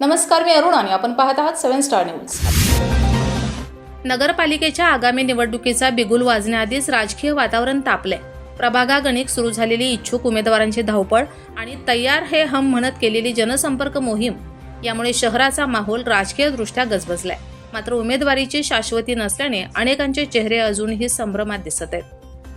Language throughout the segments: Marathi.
नमस्कार मी अरुण आणि आपण पाहत आहात सेव्हन स्टार न्यूज. नगरपालिकेच्या आगामी निवडणुकीचा बिगुल वाजण्याआधीच राजकीय वातावरण तापलंय. प्रभागागणिक सुरू झालेली इच्छुक उमेदवारांची धावपळ आणि तयार हे हम म्हणत केलेली जनसंपर्क मोहीम. यामुळे शहराचा माहोल राजकीयदृष्ट्या गजबजलाय. मात्र उमेदवारीची शाश्वती नसल्याने अनेकांचे चेहरे अजूनही संभ्रमात दिसत आहेत.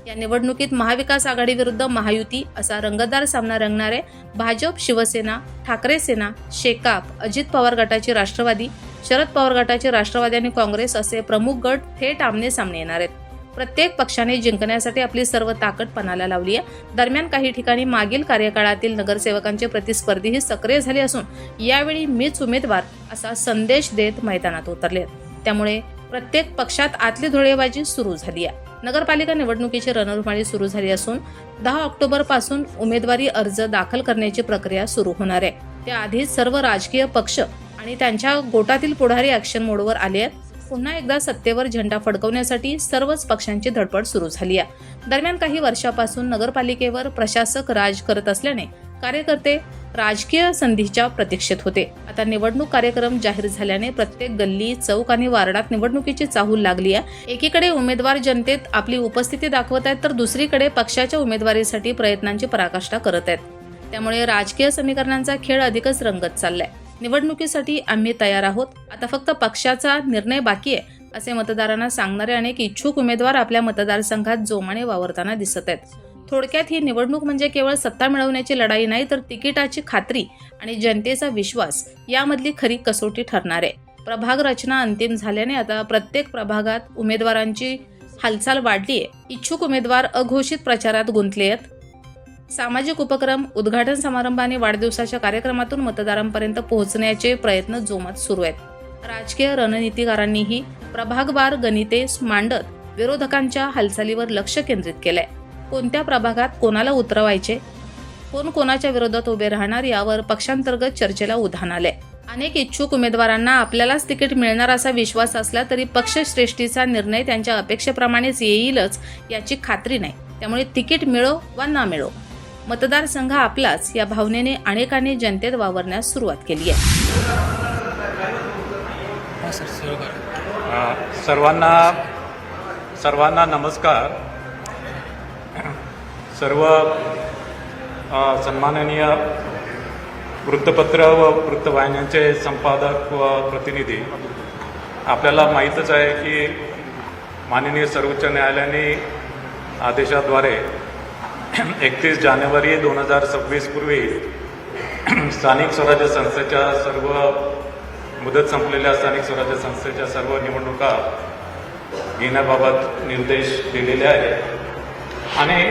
या निवडणुकीत महाविकास आघाडीविरुद्ध महायुती असा रंगतदार सामना रंगणारे भाजप शिवसेना ठाकरे सेना शेकाप अजित पवार गटाची राष्ट्रवादी शरद पवार गटाचे राष्ट्रवादी आणि काँग्रेस असे प्रमुख गट थेट आमने सामने येणार आहेत प्रत्येक पक्षाने जिंकण्यासाठी आपली सर्व ताकद पणाला लावली आहे दरम्यान काही ठिकाणी मागील कार्यकाळातील नगरसेवकांचे प्रतिस्पर्धीही सक्रिय झाले असून यावेळी मीच उमेदवार असा संदेश देत मैदानात उतरले आहेत. त्यामुळे प्रत्येक पक्षात आतली धुळेबाजी सुरू झाली आहे. नगरपालिका निवडणुकीची रणधुमाळी सुरू झाली असून दहा ऑक्टोबरपासून उमेदवारी अर्ज दाखल करण्याची प्रक्रिया सुरू होणार आहे. त्याआधीच सर्व राजकीय पक्ष आणि त्यांच्या गोटातील पुढारी ऍक्शन मोडवर आले आहेत. पुन्हा एकदा सत्तेवर झेंडा फडकवण्यासाठी सर्वच पक्षांची धडपड सुरू झाली आहे. दरम्यान काही वर्षापासून नगरपालिकेवर प्रशासक राज करत असल्याने कार्यकर्ते राजकीय संधीच्या प्रतीक्षेत होते. आता निवडणूक कार्यक्रम जाहीर झाल्याने प्रत्येक गल्ली चौक आणि वार्डात निवडणुकीची चाहूल लागली आहे. एकीकडे उमेदवार जनतेत आपली उपस्थिती दाखवत आहेत तर दुसरीकडे पक्षाच्या उमेदवारीसाठी प्रयत्नांची पराकाष्ठा करत आहेत. त्यामुळे राजकीय समीकरणांचा खेळ अधिकच रंगत चाललाय. निवडणुकीसाठी आम्ही तयार आहोत. आता फक्त पक्षाचा निर्णय बाकी आहे असे मतदारांना सांगणारे अनेक इच्छुक उमेदवार आपल्या मतदारसंघात जोमाने वावरताना दिसत आहेत. थोडक्यात ही निवडणूक म्हणजे केवळ सत्ता मिळवण्याची लढाई नाही तर तिकिटाची खात्री आणि जनतेचा विश्वास यामधली खरी कसोटी ठरणार आहे. प्रभाग रचना अंतिम झाल्याने आता प्रत्येक प्रभागात उमेदवारांची हालचाल वाढली आहे इच्छुक उमेदवार अघोषित प्रचारात गुंतले आहेत. सामाजिक उपक्रम उद्घाटन समारंभ आणि वाढदिवसाच्या कार्यक्रमातून मतदारांपर्यंत पोहोचण्याचे प्रयत्न जोमात सुरू आहेत. राजकीय रणनीतिकारांनीही प्रभागवार गणिते मांडत विरोधकांच्या हालचालीवर लक्ष केंद्रित केलंय. कोणत्या प्रभागात कोणाला उतरवायचे? कोण कोणाच्या विरोधात उभे राहणार यावर पक्षांतर्गत चर्चेला उधाण आले अनेक इच्छुक उमेदवारांना आपल्यालाच तिकीट मिळणार असा विश्वास असला तरी पक्षश्रेष्ठीचा निर्णय त्यांच्या अपेक्षेप्रमाणेच येईलच याची खात्री नाही. त्यामुळे तिकीट मिळो वा ना मिळो मतदारसंघ आपलाच या भावनेने अनेकांनी जनतेत वावरण्यास सुरुवात केली आहे. सर्वांना सर्वांना नमस्कार. सर्व सन्माननीय वृत्तपत्र व वृत्तवाहिन्यांचे संपादक व प्रतिनिधी आपल्याला माहीतच आहे की माननीय सर्वोच्च न्यायालयाने आदेशाद्वारे एकतीस जानेवारी दोन हजार सव्वीसपूर्वी स्थानिक स्वराज्य संस्थेच्या सर्व मुदत संपलेल्या स्थानिक स्वराज्य संस्थेच्या सर्व निवडणुका घेण्याबाबत निर्देश दिलेले आहेत. आणि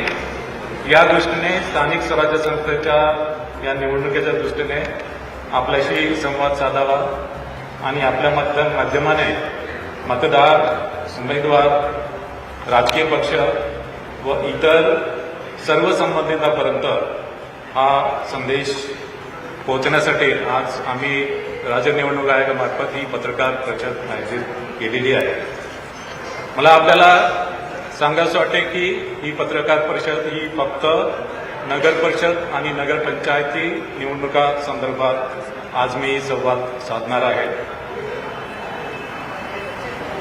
या दृष्टीने स्थानिक स्वराज्य संस्थेच्या या निवडणुकीच्या दृष्टीने आपल्याशी संवाद साधावा आणि आपल्या मतदान माध्यमाने मतदार उमेदवार राजकीय पक्ष व इतर सर्व संबंधितांपर्यंत हा संदेश पोहोचण्यासाठी आज आम्ही राज्य निवडणूक आयोगामार्फत ही पत्रकार प्रचार आयोजित केलेली आहे. मला आपल्याला सांगायचं वाटते की ही पत्रकार परिषद ही फक्त नगर परिषद आणि नगरपंचायती निवडणुका संदर्भात आज मी संवाद साधणार आहे.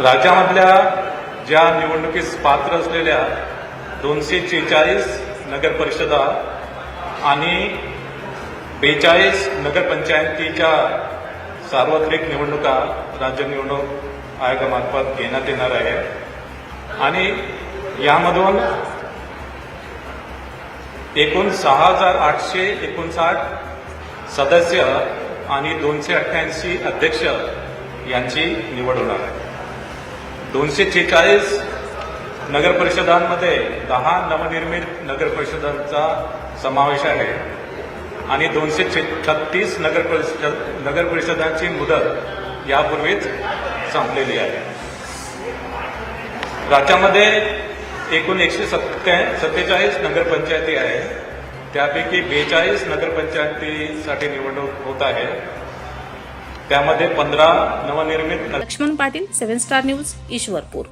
राज्यामधल्या ज्या निवडणुकीस पात्र असलेल्या दोनशे शेहेचाळीस नगरपरिषदा आणि बेचाळीस नगरपंचायतीच्या सार्वत्रिक निवडणुका राज्य निवडणूक आयोगामार्फत घेण्यात येणार आहे. आणि यामधून एकूण सहा हजार आठशे एकोणसाठ सदस्य आणि दोनशे अठ्ठ्याऐंशी अध्यक्ष यांची निवड होणार आहे. दोनशे छेचाळीस नगर परिषदांमध्ये दहा नवनिर्मित नगर परिषदांचा समावेश आहे आणि दोनशे छत्तीस नगर परिषद नगर परिषदांची मुदत यापूर्वीच संपलेली आहे. राज्यामध्ये एकूण एकशे सत्त्या सत्तेचाळीस नगरपंचायती आहे. त्यापैकी बेचाळीस नगरपंचायतीसाठी निवडणूक होत आहे. त्यामध्ये पंधरा नवनिर्मित Laxman Patil seven star news Ishwarpur.